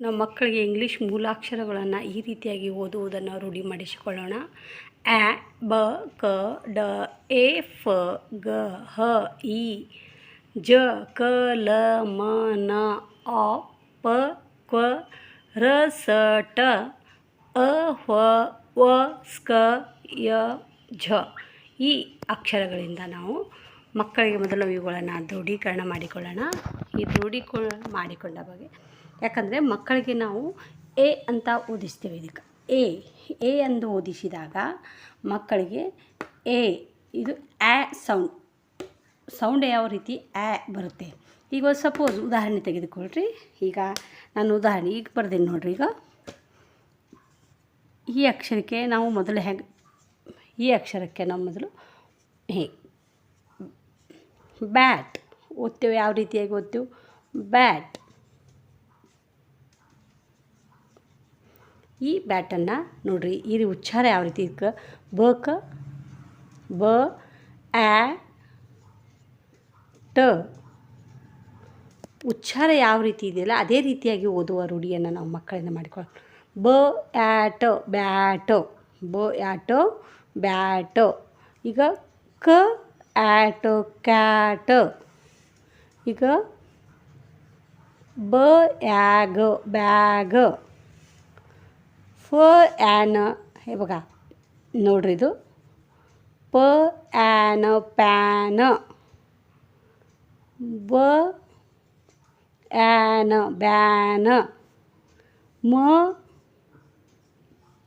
ನಾವು ಮಕ್ಕಳಿಗೆ ಇಂಗ್ಲೀಷ್ ಮೂಲಾಕ್ಷರಗಳನ್ನು ಈ ರೀತಿಯಾಗಿ ಓದುವುದನ್ನು ರೂಢಿ ಮಾಡಿಸಿಕೊಳ್ಳೋಣ. ಆ ಬ, ಕ, ಡ, ಎ, ಫ, ಗ, ಹ, ಇ, ಜ, ಕ, ಲ, ಮ, ನ ಆ ಪ ಕ್ವ ರ, ಸ, ಟ, ಅ, ಹ, ವ, ಸ್ಕ, ಯ, ಝ. ಈ ಅಕ್ಷರಗಳಿಂದ ನಾವು ಮಕ್ಕಳಿಗೆ ಮೊದಲು ಇವುಗಳನ್ನು ದೃಢೀಕರಣ ಮಾಡಿಕೊಳ್ಳೋಣ. ಈ ದೃಢೀಕರಣ ಮಾಡಿಕೊಂಡ ಬಗ್ಗೆ. ಯಾಕಂದರೆ ಮಕ್ಕಳಿಗೆ ನಾವು ಎ ಅಂತ ಓದಿಸ್ತೇವೆ ಇದಕ್ಕೆ. ಎ ಎ ಎಂದು ಓದಿಸಿದಾಗ ಮಕ್ಕಳಿಗೆ ಎ, ಇದು ಎ ಸೌಂಡ್. ಸೌಂಡ್ ಯಾವ ರೀತಿ ಎ ಬರುತ್ತೆ. ಈಗ ಸಪೋಸ್ ಉದಾಹರಣೆ ತೆಗೆದುಕೊಳ್ರಿ. ಈಗ ನಾನು ಉದಾಹರಣೆ ಈಗ ಬರ್ದೇನೆ ನೋಡ್ರಿ ಈಗ. ಈ ಅಕ್ಷರಕ್ಕೆ ನಾವು ಮೊದಲು ಹೇಗೆ, ಈ ಅಕ್ಷರಕ್ಕೆ ನಾವು ಮೊದಲು ಹೇ, ಬ್ಯಾಟ್. ಓದ್ತೇವೆ, ಯಾವ ರೀತಿಯಾಗಿ ಓದ್ತೇವೆ? ಬ್ಯಾಟ್. ಈ ಬ್ಯಾಟನ್ನು ನೋಡ್ರಿ ಈ ಉಚ್ಚಾರ ಯಾವ ರೀತಿ ಇದಕ್ಕೆ ಬ, ಕ, ಬ, ಆ, ಟ. ಉಚ್ಚಾರ ಯಾವ ರೀತಿ ಇದೆಯಲ್ಲ, ಅದೇ ರೀತಿಯಾಗಿ ಓದುವ ರೂಢಿಯನ್ನು ನಾವು ಮಕ್ಕಳಿಂದ ಮಾಡಿಕೊಳ್ಳೋಣ. ಬ ಆಟ ಬ್ಯಾಟ. ಬ ಆಟ ಬ್ಯಾಟ. ಈಗ ಕ ಆಟ ಕ್ಯಾಟ ಈಗ ಬ, ಯಾಗ, ಬ್ಯಾಗ. ಫ ಆ್ಯನ ಹೇ ನೋಡ್ರಿ ಇದು. ಪ ಆ್ಯನ ಪ್ಯಾನ. ಬ ಆ್ಯನ ಬ್ಯಾನ. ಮ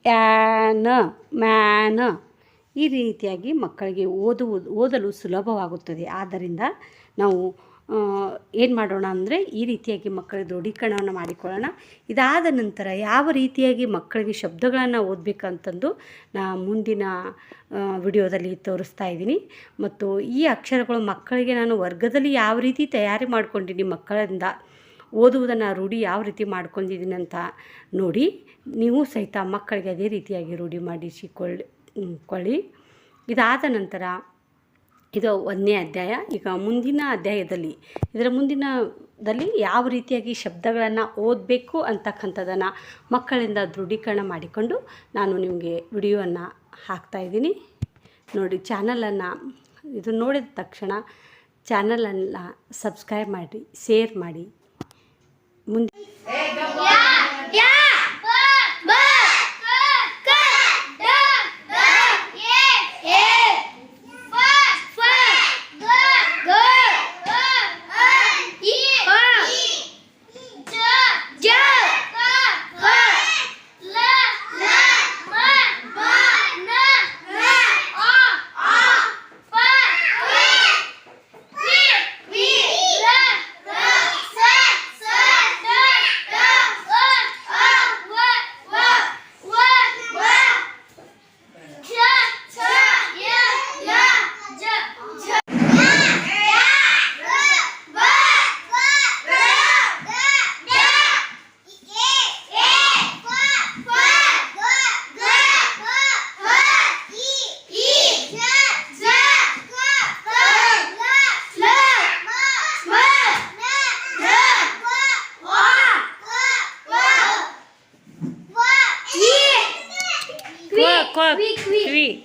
ಆ್ಯನ ಮ್ಯಾನ. ಈ ರೀತಿಯಾಗಿ ಮಕ್ಕಳಿಗೆ ಓದುವುದು, ಓದಲು ಸುಲಭವಾಗುತ್ತದೆ. ಆದ್ದರಿಂದ ನಾವು ಏನು ಮಾಡೋಣ ಅಂದರೆ ಈ ರೀತಿಯಾಗಿ ಮಕ್ಕಳ ದೃಢೀಕರಣವನ್ನು ಮಾಡಿಕೊಳ್ಳೋಣ. ಇದಾದ ನಂತರ ಯಾವ ರೀತಿಯಾಗಿ ಮಕ್ಕಳಿಗೆ ಶಬ್ದಗಳನ್ನು ಓದಬೇಕಂತಂದು ನಾ ಮುಂದಿನ ವಿಡಿಯೋದಲ್ಲಿ ತೋರಿಸ್ತಾ ಇದ್ದೀನಿ. ಮತ್ತು ಈ ಅಕ್ಷರಗಳು ಮಕ್ಕಳಿಗೆ ನಾನು ವರ್ಗದಲ್ಲಿ ಯಾವ ರೀತಿ ತಯಾರಿ ಮಾಡ್ಕೊಂಡಿದ್ದೀನಿ, ಮಕ್ಕಳಿಂದ ಓದುವುದನ್ನು ರೂಢಿ ಯಾವ ರೀತಿ ಮಾಡ್ಕೊಂಡಿದ್ದೀನಿ ಅಂತ ನೋಡಿ, ನೀವು ಸಹಿತ ಮಕ್ಕಳಿಗೆ ಅದೇ ರೀತಿಯಾಗಿ ರೂಢಿ ಮಾಡಿಸಿಕೊಳ್ಳಿ, ಕೊಳ್ಳಿ. ಇದಾದ ನಂತರ ಇದು ಒಂದನೇ ಅಧ್ಯಾಯ. ಈಗ ಮುಂದಿನ ಅಧ್ಯಾಯದಲ್ಲಿ, ಇದರ ಮುಂದಿನದಲ್ಲಿ ಯಾವ ರೀತಿಯಾಗಿ ಶಬ್ದಗಳನ್ನು ಓದಬೇಕು ಅಂತಕ್ಕಂಥದ್ದನ್ನು ಮಕ್ಕಳಿಂದ ದೃಢೀಕರಣ ಮಾಡಿಕೊಂಡು ನಾನು ನಿಮಗೆ ವಿಡಿಯೋವನ್ನು ಹಾಕ್ತಾಯಿದ್ದೀನಿ ನೋಡಿ, ಚಾನಲನ್ನು, ಇದು ನೋಡಿದ ತಕ್ಷಣ ಚಾನಲನ್ನು ಸಬ್ಸ್ಕ್ರೈಬ್ ಮಾಡಿ ಶೇರ್ ಮಾಡಿ. ಮುಂದೆ Quick,